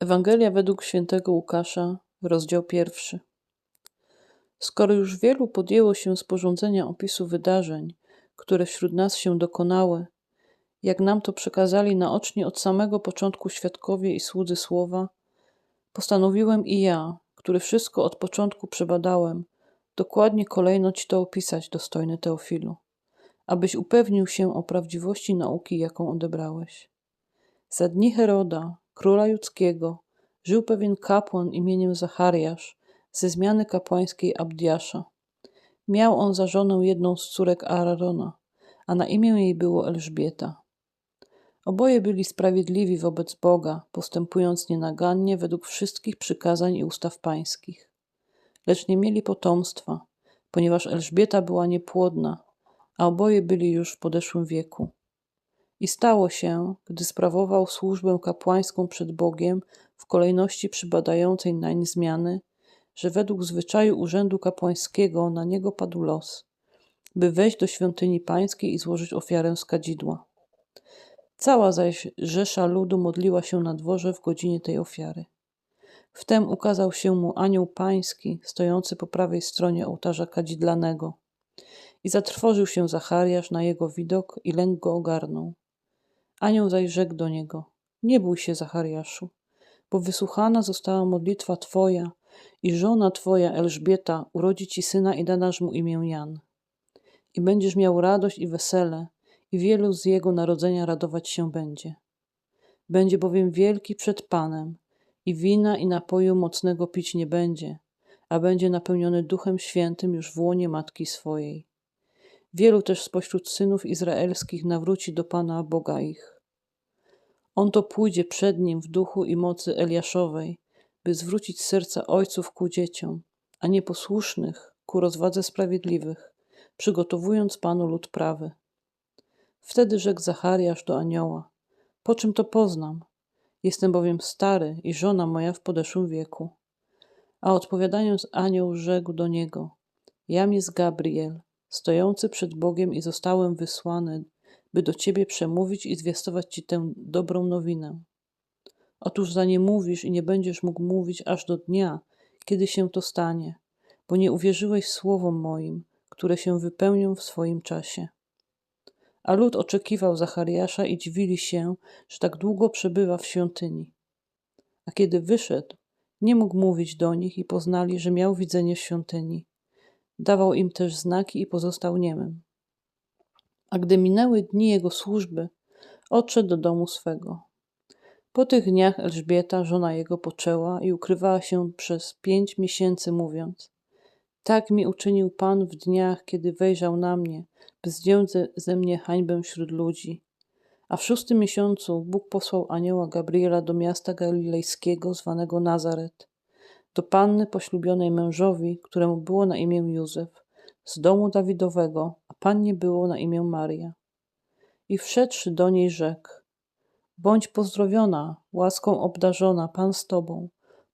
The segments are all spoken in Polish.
Ewangelia według świętego Łukasza, rozdział pierwszy. Skoro już wielu podjęło się sporządzenia opisu wydarzeń, które wśród nas się dokonały, jak nam to przekazali naocznie od samego początku świadkowie i słudzy słowa, postanowiłem i ja, który wszystko od początku przebadałem, dokładnie kolejno ci to opisać, dostojny Teofilu, abyś upewnił się o prawdziwości nauki, jaką odebrałeś. Za dni Heroda, króla judzkiego, żył pewien kapłan imieniem Zachariasz ze zmiany kapłańskiej Abdiasza. Miał on za żonę jedną z córek Aarona, a na imię jej było Elżbieta. Oboje byli sprawiedliwi wobec Boga, postępując nienagannie według wszystkich przykazań i ustaw pańskich. Lecz nie mieli potomstwa, ponieważ Elżbieta była niepłodna, a oboje byli już w podeszłym wieku. I stało się, gdy sprawował służbę kapłańską przed Bogiem w kolejności przybadającej nań zmiany, że według zwyczaju urzędu kapłańskiego na niego padł los, by wejść do świątyni pańskiej i złożyć ofiarę z kadzidła. Cała zaś rzesza ludu modliła się na dworze w godzinie tej ofiary. Wtem ukazał się mu anioł pański, stojący po prawej stronie ołtarza kadzidlanego. I zatrwożył się Zachariasz na jego widok i lęk go ogarnął. Anioł zaś rzekł do niego: Nie bój się, Zachariaszu, bo wysłuchana została modlitwa Twoja i żona Twoja Elżbieta urodzi Ci syna i dadasz mu imię Jan. I będziesz miał radość i wesele, i wielu z jego narodzenia radować się będzie. Będzie bowiem wielki przed Panem, i wina i napoju mocnego pić nie będzie, a będzie napełniony Duchem Świętym już w łonie matki swojej. Wielu też spośród synów izraelskich nawróci do Pana Boga ich. On to pójdzie przed nim w duchu i mocy Eliaszowej, by zwrócić serca ojców ku dzieciom, a nieposłusznych ku rozwadze sprawiedliwych, przygotowując Panu lud prawy. Wtedy rzekł Zachariasz do anioła: Po czym to poznam? Jestem bowiem stary i żona moja w podeszłym wieku. A odpowiadając anioł rzekł do niego: Jam jest Gabriel, stojący przed Bogiem i zostałem wysłany, by do ciebie przemówić i zwiastować ci tę dobrą nowinę. Otóż za nie mówisz i nie będziesz mógł mówić aż do dnia, kiedy się to stanie, bo nie uwierzyłeś słowom moim, które się wypełnią w swoim czasie. A lud oczekiwał Zachariasza i dziwili się, że tak długo przebywa w świątyni. A kiedy wyszedł, nie mógł mówić do nich i poznali, że miał widzenie w świątyni. Dawał im też znaki i pozostał niemym. A gdy minęły dni jego służby, odszedł do domu swego. Po tych dniach Elżbieta, żona jego, poczęła i ukrywała się przez pięć miesięcy, mówiąc: Tak mi uczynił Pan w dniach, kiedy wejrzał na mnie, by zdjąć ze mnie hańbę wśród ludzi. A w szóstym miesiącu Bóg posłał anioła Gabriela do miasta galilejskiego zwanego Nazaret, do panny poślubionej mężowi, któremu było na imię Józef, z domu Dawidowego, a pannie było na imię Maria. I wszedłszy do niej rzekł, Bądź pozdrowiona, łaską obdarzona, Pan z Tobą,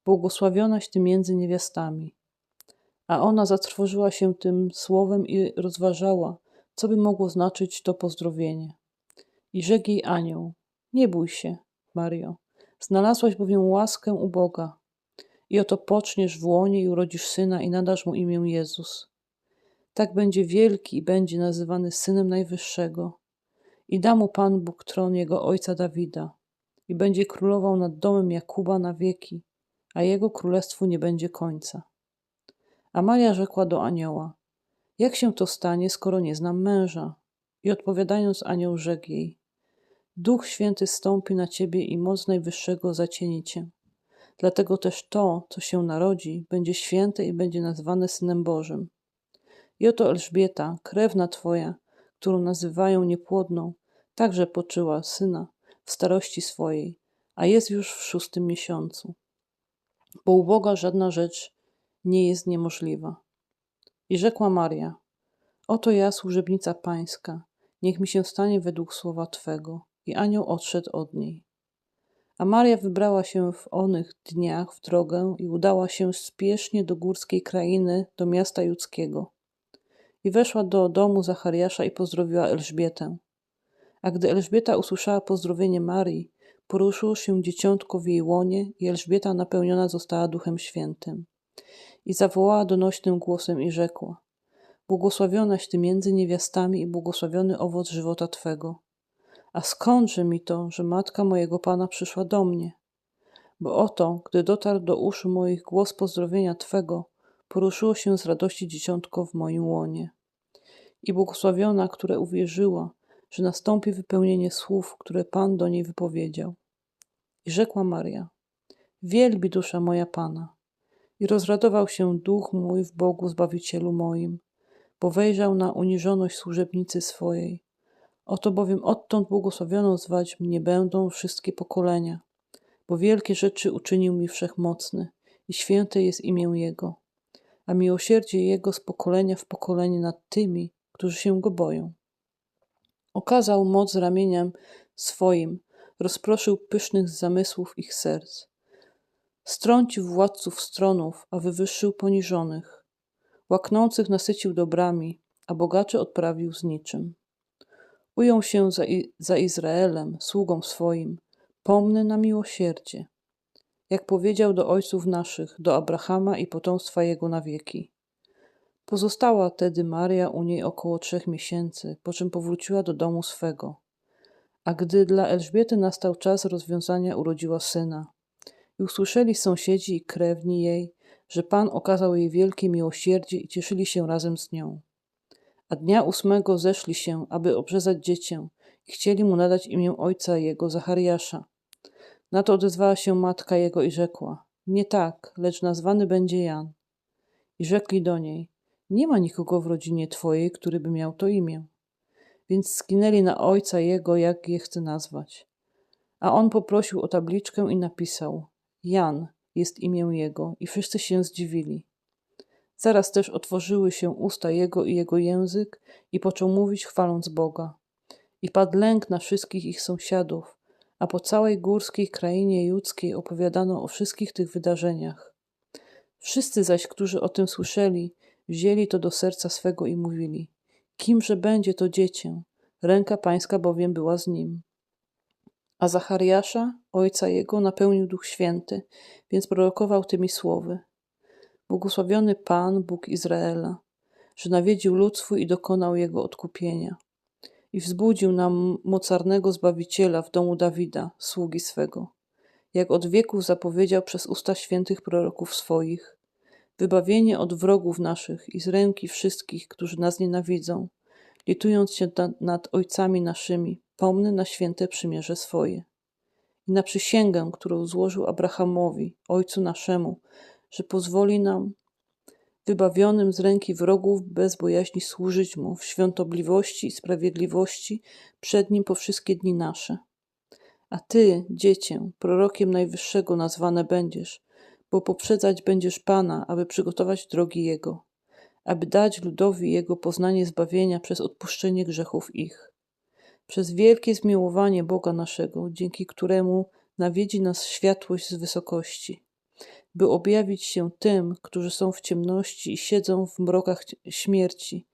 błogosławionaś Ty między niewiastami. A ona zatrwożyła się tym słowem i rozważała, co by mogło znaczyć to pozdrowienie. I rzekł jej anioł, nie bój się, Mario, znalazłaś bowiem łaskę u Boga. I oto poczniesz w łonie i urodzisz syna i nadasz mu imię Jezus. Tak będzie wielki i będzie nazywany Synem Najwyższego. I da mu Pan Bóg tron jego ojca Dawida. I będzie królował nad domem Jakuba na wieki, a jego królestwu nie będzie końca. A Maria rzekła do anioła, jak się to stanie, skoro nie znam męża? I odpowiadając anioł rzekł jej, Duch Święty stąpi na ciebie i moc Najwyższego zacieni cię. Dlatego też to, co się narodzi, będzie święte i będzie nazwane Synem Bożym. I oto Elżbieta, krewna Twoja, którą nazywają niepłodną, także poczyła syna w starości swojej, a jest już w szóstym miesiącu. Bo u Boga żadna rzecz nie jest niemożliwa. I rzekła Maria: Oto ja, służebnica Pańska, niech mi się stanie według słowa Twego. I anioł odszedł od niej. A Maria wybrała się w onych dniach w drogę i udała się spiesznie do górskiej krainy, do miasta judzkiego. I weszła do domu Zachariasza i pozdrowiła Elżbietę. A gdy Elżbieta usłyszała pozdrowienie Marii, poruszyło się dzieciątko w jej łonie i Elżbieta napełniona została Duchem Świętym. I zawołała donośnym głosem i rzekła: Błogosławionaś ty między niewiastami i błogosławiony owoc żywota twego. A skądże mi to, że matka mojego pana przyszła do mnie? Bo oto, gdy dotarł do uszu moich głos pozdrowienia twego, poruszyło się z radości dzieciątko w moim łonie. I błogosławiona, która uwierzyła, że nastąpi wypełnienie słów, które Pan do niej wypowiedział. I rzekła Maria: Wielbi dusza moja Pana. I rozradował się duch mój w Bogu Zbawicielu moim, bo wejrzał na uniżoność służebnicy swojej. Oto bowiem odtąd błogosławioną zwać mnie będą wszystkie pokolenia, bo wielkie rzeczy uczynił mi wszechmocny i święte jest imię Jego, a miłosierdzie Jego z pokolenia w pokolenie nad tymi, którzy się Go boją. Okazał moc ramieniem swoim, rozproszył pysznych zamysłów ich serc. Strącił władców stronów, a wywyższył poniżonych. Łaknących nasycił dobrami, a bogaczy odprawił z niczym. Ujął się za, za Izraelem, sługą swoim, pomny na miłosierdzie. Jak powiedział do ojców naszych, do Abrahama i potomstwa jego na wieki. Pozostała tedy Maria u niej około trzech miesięcy, po czym powróciła do domu swego. A gdy dla Elżbiety nastał czas rozwiązania, urodziła syna. I usłyszeli sąsiedzi i krewni jej, że Pan okazał jej wielkie miłosierdzie i cieszyli się razem z nią. A dnia ósmego zeszli się, aby obrzezać dziecię i chcieli mu nadać imię ojca jego, Zachariasza. Na to odezwała się matka jego i rzekła, nie tak, lecz nazwany będzie Jan. I rzekli do niej, nie ma nikogo w rodzinie twojej, który by miał to imię. Więc skinęli na ojca jego, jak je chce nazwać. A on poprosił o tabliczkę i napisał: Jan jest imię jego, i wszyscy się zdziwili. Zaraz też otworzyły się usta jego i jego język, i począł mówić, chwaląc Boga. I padł lęk na wszystkich ich sąsiadów, a po całej górskiej krainie judzkiej opowiadano o wszystkich tych wydarzeniach. Wszyscy zaś, którzy o tym słyszeli, Wzięli to do serca swego i mówili: Kimże będzie to dziecię? Ręka pańska bowiem była z nim. A Zachariasza, ojca jego, napełnił Duch Święty, więc prorokował tymi słowy: Błogosławiony Pan, Bóg Izraela, że nawiedził lud swój i dokonał jego odkupienia. I wzbudził nam mocarnego Zbawiciela w domu Dawida, sługi swego, jak od wieków zapowiedział przez usta świętych proroków swoich, wybawienie od wrogów naszych i z ręki wszystkich, którzy nas nienawidzą, litując się nad, nad ojcami naszymi, pomny na święte przymierze swoje. I na przysięgę, którą złożył Abrahamowi, ojcu naszemu, że pozwoli nam, wybawionym z ręki wrogów, bez bojaźni służyć mu w świątobliwości i sprawiedliwości przed nim po wszystkie dni nasze. A ty, dziecię, prorokiem Najwyższego nazwane będziesz, bo poprzedzać będziesz Pana, aby przygotować drogi Jego, aby dać ludowi Jego poznanie zbawienia przez odpuszczenie grzechów ich. Przez wielkie zmiłowanie Boga naszego, dzięki któremu nawiedzi nas światłość z wysokości, by objawić się tym, którzy są w ciemności i siedzą w mrokach śmierci,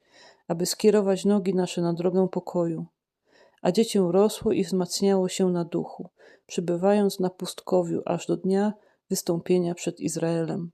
aby skierować nogi nasze na drogę pokoju. A dziecię rosło i wzmacniało się na duchu, przybywając na pustkowiu aż do dnia, wystąpienia przed Izraelem.